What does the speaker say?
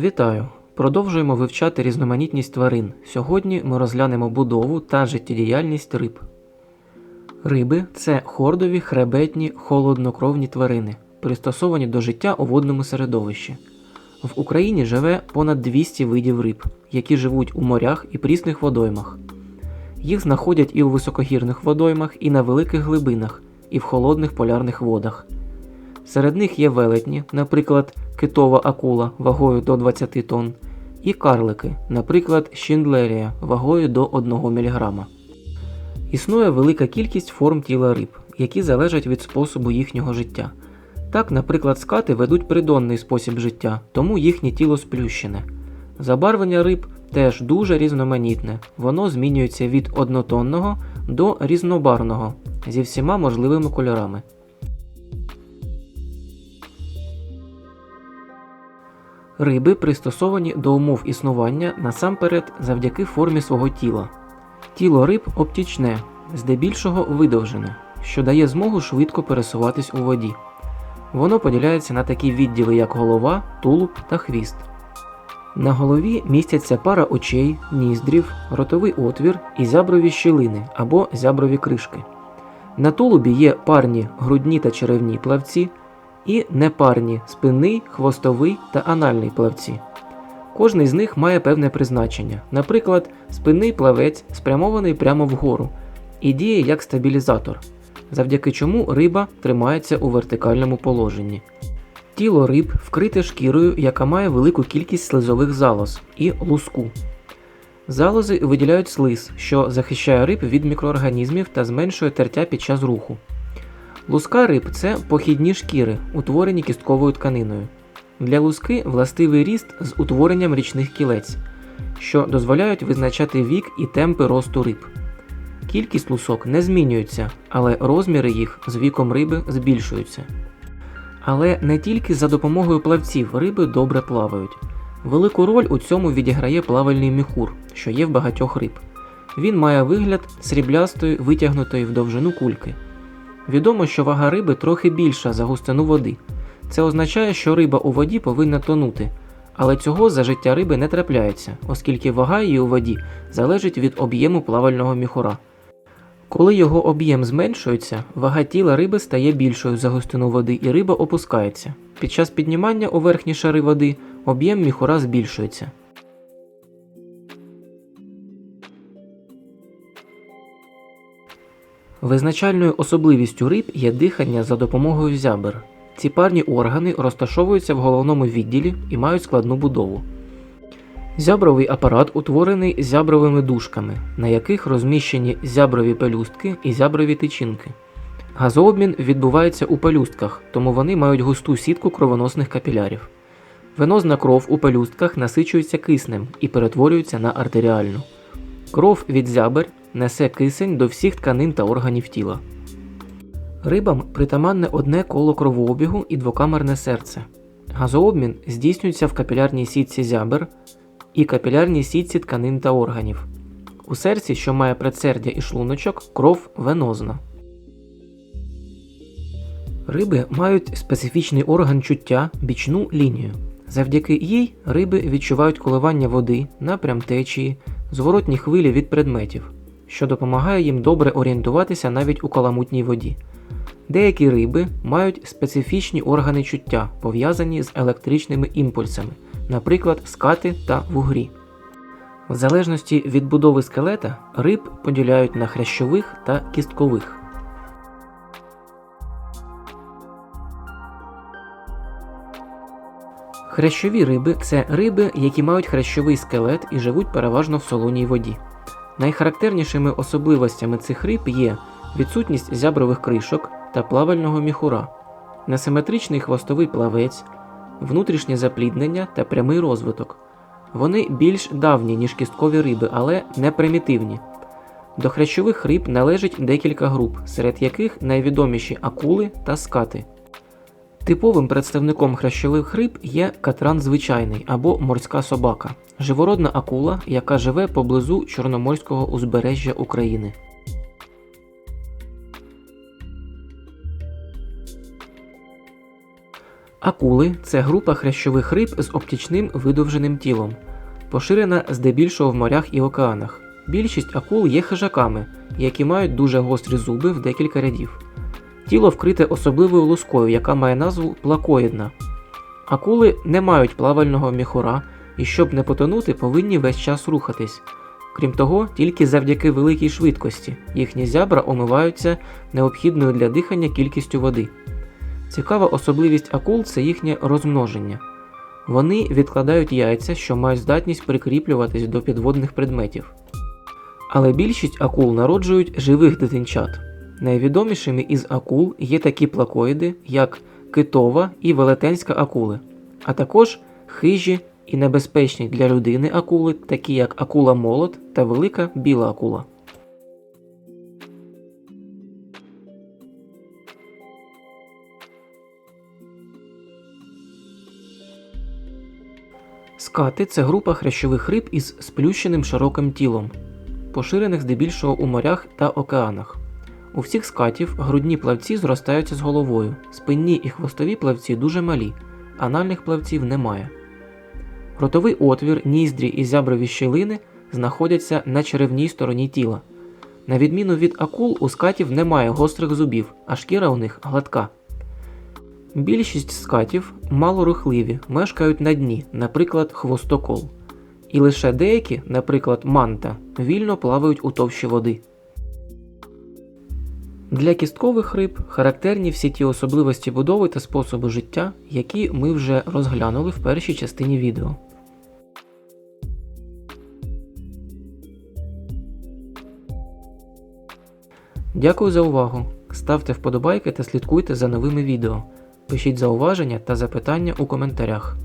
Вітаю! Продовжуємо вивчати різноманітність тварин. Сьогодні ми розглянемо будову та життєдіяльність риб. Риби це хордові, хребетні, холоднокровні тварини, пристосовані до життя у водному середовищі. В Україні живе понад 200 видів риб, які живуть у морях і прісних водоймах. Їх знаходять і у високогірних водоймах, і на великих глибинах, і в холодних полярних водах. Серед них є велетні, наприклад, китова акула вагою до 20 тонн, і карлики, наприклад, щіндлерія вагою до 1 мг. Існує велика кількість форм тіла риб, які залежать від способу їхнього життя. Так, наприклад, скати ведуть придонний спосіб життя, тому їхнє тіло сплющене. Забарвлення риб теж дуже різноманітне, воно змінюється від однотонного до різнобарвного зі всіма можливими кольорами. Риби пристосовані до умов існування насамперед завдяки формі свого тіла. Тіло риб обтічне, здебільшого видовжене, що дає змогу швидко пересуватись у воді. Воно поділяється на такі відділи, як голова, тулуб та хвіст. На голові містяться пара очей, ніздрів, ротовий отвір і зяброві щілини або зяброві кришки. На тулубі є парні грудні та черевні плавці, і непарні спинний, хвостовий та анальний плавці. Кожний з них має певне призначення. Наприклад, спинний плавець спрямований прямо вгору і діє як стабілізатор, завдяки чому риба тримається у вертикальному положенні. Тіло риб вкрите шкірою, яка має велику кількість слизових залоз і луску. Залози виділяють слиз, що захищає риб від мікроорганізмів та зменшує тертя під час руху. Луска риб це похідні шкіри, утворені кістковою тканиною. Для луски властивий ріст з утворенням річних кілець, що дозволяють визначати вік і темпи росту риб. Кількість лусок не змінюється, але розміри їх з віком риби збільшуються. Але не тільки за допомогою плавців риби добре плавають. Велику роль у цьому відіграє плавальний міхур, що є в багатьох риб. Він має вигляд сріблястої витягнутої в довжину кульки. Відомо, що вага риби трохи більша за густину води. Це означає, що риба у воді повинна тонути, але цього за життя риби не трапляється, оскільки вага її у воді залежить від об'єму плавального міхура. Коли його об'єм зменшується, вага тіла риби стає більшою за густину води і риба опускається. Під час піднімання у верхні шари води об'єм міхура збільшується. Визначальною особливістю риб є дихання за допомогою зябер. Ці парні органи розташовуються в головному відділі і мають складну будову. Зябровий апарат утворений зябровими дужками, на яких розміщені зяброві пелюстки і зяброві тичинки. Газообмін відбувається у пелюстках, тому вони мають густу сітку кровоносних капілярів. Венозна кров у пелюстках насичується киснем і перетворюється на артеріальну. Кров від зябер несе кисень до всіх тканин та органів тіла. Рибам притаманне одне коло кровообігу і двокамерне серце. Газообмін здійснюється в капілярній сітці зябер і капілярній сітці тканин та органів. У серці, що має предсердя і шлуночок, кров венозна. Риби мають специфічний орган чуття бічну лінію. Завдяки їй риби відчувають коливання води, напрям течії, зворотні хвилі від предметів, що допомагає їм добре орієнтуватися навіть у каламутній воді. Деякі риби мають специфічні органи чуття, пов'язані з електричними імпульсами, наприклад, скати та вугрі. В залежності від будови скелета риб поділяють на хрящових та кісткових. Хрящові риби це риби, які мають хрящовий скелет і живуть переважно в солоній воді. Найхарактернішими особливостями цих риб є відсутність зябрових кришок та плавального міхура, несиметричний хвостовий плавець, внутрішнє запліднення та прямий розвиток. Вони більш давні, ніж кісткові риби, але не примітивні. До хрящових риб належить декілька груп, серед яких найвідоміші акули та скати. Типовим представником хрящових риб є катран звичайний або морська собака, живородна акула, яка живе поблизу Чорноморського узбережжя України. Акули це група хрящових риб з оптічним видовженим тілом, поширена здебільшого в морях і океанах. Більшість акул є хижаками, які мають дуже гострі зуби в декілька рядів. Тіло вкрите особливою лускою, яка має назву плакоїдна. Акули не мають плавального міхура і щоб не потонути, повинні весь час рухатись. Крім того, тільки завдяки великій швидкості їхні зябра омиваються необхідною для дихання кількістю води. Цікава особливість акул це їхнє розмноження. Вони відкладають яйця, що мають здатність прикріплюватись до підводних предметів. Але більшість акул народжують живих дитинчат. Найвідомішими із акул є такі плакоїди, як китова і велетенська акули, а також хижі і небезпечні для людини акули, такі як акула молот та велика біла акула. Скати це група хрящових риб із сплющеним широким тілом, поширених здебільшого у морях та океанах. У всіх скатів грудні плавці зростаються з головою, спинні і хвостові плавці дуже малі, анальних плавців немає. Ротовий отвір, ніздрі і зяброві щілини знаходяться на черевній стороні тіла. На відміну від акул, у скатів немає гострих зубів, а шкіра у них гладка. Більшість скатів малорухливі, мешкають на дні, наприклад, хвостокол. І лише деякі, наприклад, манта, вільно плавають у товщі води. Для кісткових риб характерні всі ті особливості будови та способи життя, які ми вже розглянули в першій частині відео. Дякую за увагу. Ставте вподобайки та слідкуйте за новими відео. Пишіть зауваження та запитання у коментарях.